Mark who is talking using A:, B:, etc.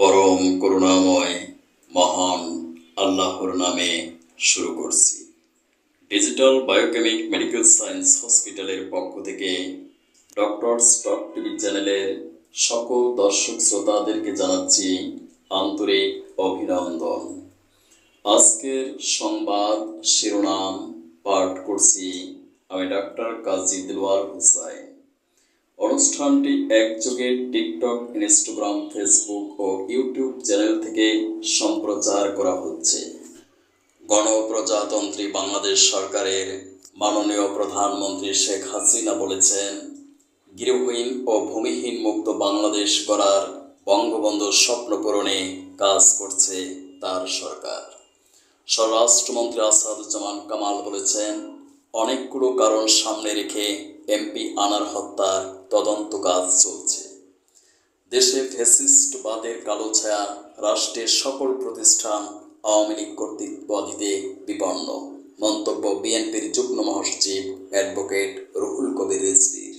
A: পরম করুণাময়, মহান আল্লাহর নামে শুরু করছি। ডিজিটাল বায়োকেমিক মেডিকেল সায়েন্স হসপিটালের পক্ষ থেকে ডক্টর স্টক টিভি চ্যানেলের সকল দর্শক শ্রোতাদেরকে জানাচ্ছি আন্তরিক অভিনন্দন। আজকের সংবাদ শিরোনাম পাঠ করছি আমি ডাক্তার কাজী দিলওয়ার হুসাইন অনুষ্ঠানটি একযোগে টিকটক, ইনস্টাগ্রাম, ফেসবুক ও ইউটিউব চ্যানেল থেকে সম্প্রচার করা হচ্ছে। গণপ্রজাতন্ত্রী বাংলাদেশ সরকারের মাননীয় প্রধানমন্ত্রী শেখ হাসিনা বলেছেন, গৃহহীন ও ভূমিহীন মুক্ত বাংলাদেশ গড়ার বঙ্গবন্ধুর স্বপ্ন পূরণে কাজ করছে তার সরকার। স্বরাষ্ট্রমন্ত্রী আসাদুজ্জামান কামাল বলেছেন, অনেকগুলো কারণ সামনে রেখে এমপি আনার হত্যার তদন্ত কাজ চলছে। দেশে ফ্যাসিস্টবাদের কালো ছায়া রাষ্ট্রের সকল প্রতিষ্ঠান আওয়ামী লীগ কর্তৃক বদিতে বিপন্ন। মন্তব্য বিএনপির যুগ্ম মহাসচিব অ্যাডভোকেট রুহুল কবির রিজভী।